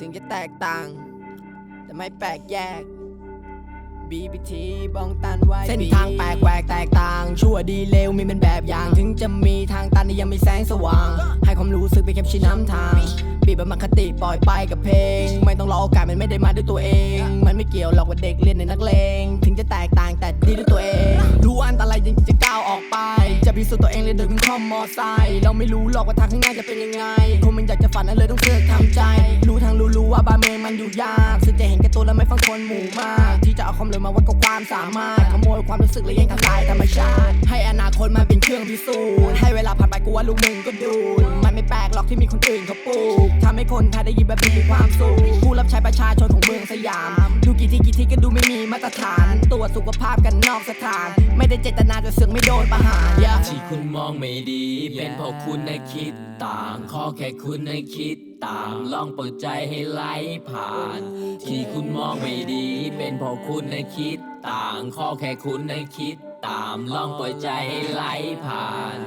ถึงจะแตกต่าง แต่ไม่แปลกแยก BBT บองตันไว้เส้นทางแปลกแหวกแตกต่าง ชั่วดีเลวมีเป็นแบบอย่าง ถึงจะมีทางตันแต่ยังมีแสงสว่าง ให้ความรู้สึกไปนแค่ชี้น้ำทางบีบมัคติปล่อยไปกับเพลง ไม่ต้องรอโอกาสมันไม่ได้มาด้วยตัวเอง มันไม่เกี่ยวหรอกว่าเด็กเรียนในนักเลง พิสูจน์ตัวเองเลยเดินขึ้นข้อมมอไซค์เราไม่รู้หรอกว่าทางข้างหน้าจะเป็นยังไง คงมันอยากจะฝันนั้นเลยต้องเลือกทำใจ รู้ทางรู้รู้ว่าบ้านเมืองมันอยู่ยากซึ่งจะเห็นแก่ตัวและไม่ฟังคนหมู่มาก ที่จะเอาความเลยมาวัดกับความสามารถขโมยความรู้สึกและแย่งทำลายธรรมชาติ เป็นเครื่องพิสูจน์ให้เวลาผ่านไปกูว่าลูกหนึ่งก็ดูดมันไม่แปลกหรอกที่มีคนอื่นเขาปลูกทำให้คนไทยได้ยินแบบมีความสุขผู้รับใช้ประชาชนของเมืองสยาม ดูกี่ทีกี่ทีก็ดูไม่มีมาตรฐาน ตรวจสุขภาพกันนอกสถาน ไม่ได้เจตนาจะเสือกไม่โดนประหาร yeah ที่คุณมองไม่ดี เป็นเพราะคุณในคิดต่าง ข้อแค่คุณในคิดต่าง ลองเปิดใจให้ไหลผ่าน ที่คุณมองไม่ดี เป็นเพราะคุณในคิดต่าง ข้อแค่คุณในคิด ตามลองปล่อยใจไหลผ่าน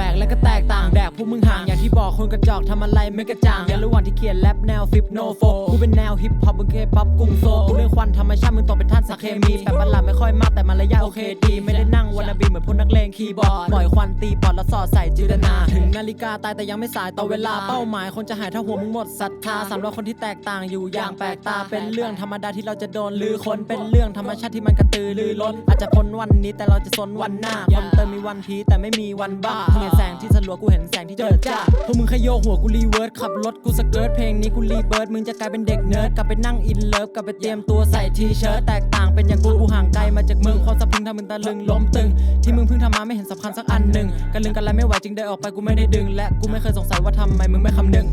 ปลกและก็แตกต่างแดกพวกมึงห่างอย่างที่บอกคนกระจอกทำอะไรไม่กระจ่างอย่าระหว่างที่เขียนแรปแนวฟิปโนโฟกูเป็นแนวฮิปฮอปมึงเคป๊อปกุ้งโซกูเรื่องควันธรรมชาติมึงตกเป็นท่านสักเคมีแต่ประหลาดไม่ค่อยมากแต่มารยาทโอเคดีไม่ได้นั่งวันบีเหมือนพวกนักเลงคีย์บอร์ดปล่อยควันตีปอดแล้วสอดใส่จิรนาถึงนาฬิกาตายแต่ยังไม่สายต่อเวลาเป้าหมายคนจะหายถ้าหัวมึงหมดศรัทธาสำหรับคนที่แตกต่างอยู่อย่างแปลกตาเป็นเรื่องธรรมดาที่เราจะโดนลือคนเป็นเรื่องธรรมชาติที่มันกระตือรือร้นอาจจะพ้นวันนี้แต่เราจะสนวันหน้าคนเติมมีวันพีแต่ไม่มีวันบ้าเนแสงที่สลัวกูเห็นแสงที่เจิดจ้าพวกมึงขยโยหัวกูรีเวิร์สขับรถกูสเกิร์ตเพลงนี้กูรีเบิร์ดมึงจะกลายเป็นเด็กเนิร์ดกลับไปนั่งอินเลิฟกลับไปเตรียมตัวใส่ทีเชิ้ตแตกต่างเป็นอย่างกูกูห่างไกลมาจากมึงความสะพรึงทำมึงตะลึงล้มตึง ที่มึงเพิ่งทำมาไม่เห็นสำคัญสักอันหนึ่งกันลึงกันไรไม่ไหวจึงเดินออกไปกูไม่ได้ดึง และกูไม่เคยสงสัยว่าทำไมมึงไม่คำนึง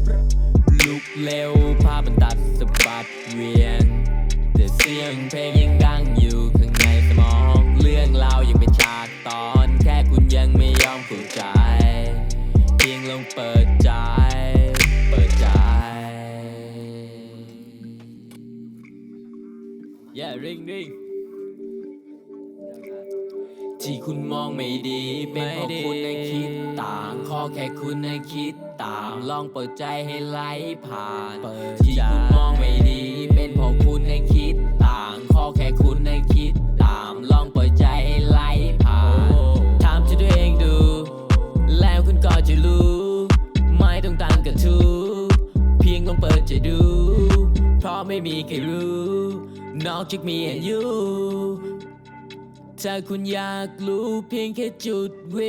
ลุกเร็วภาพมันตัดสะบัดเวียน Yeah ring ring ที่คุณมองไม่ดี เป็นเพราะคุณในคิดต่างข้อแค่คุณในคิดต่าง ลองเปิดใจให้ไหลผ่าน ที่คุณมองไม่ดี เป็นเพราะคุณในคิดต่างข้อแค่คุณในคิดตามลองเปิดใจให้ไหลผ่านถามที่ตัวเองดู แล้วคุณก็จะรู้ ไม่ต้องตั้งกระทู้เพียงลองเปิดใจดู เพราะไม่มีใครรู้ นอกจากมีอายุถ้าคุณอยากรู้เพียงแค่จุดเว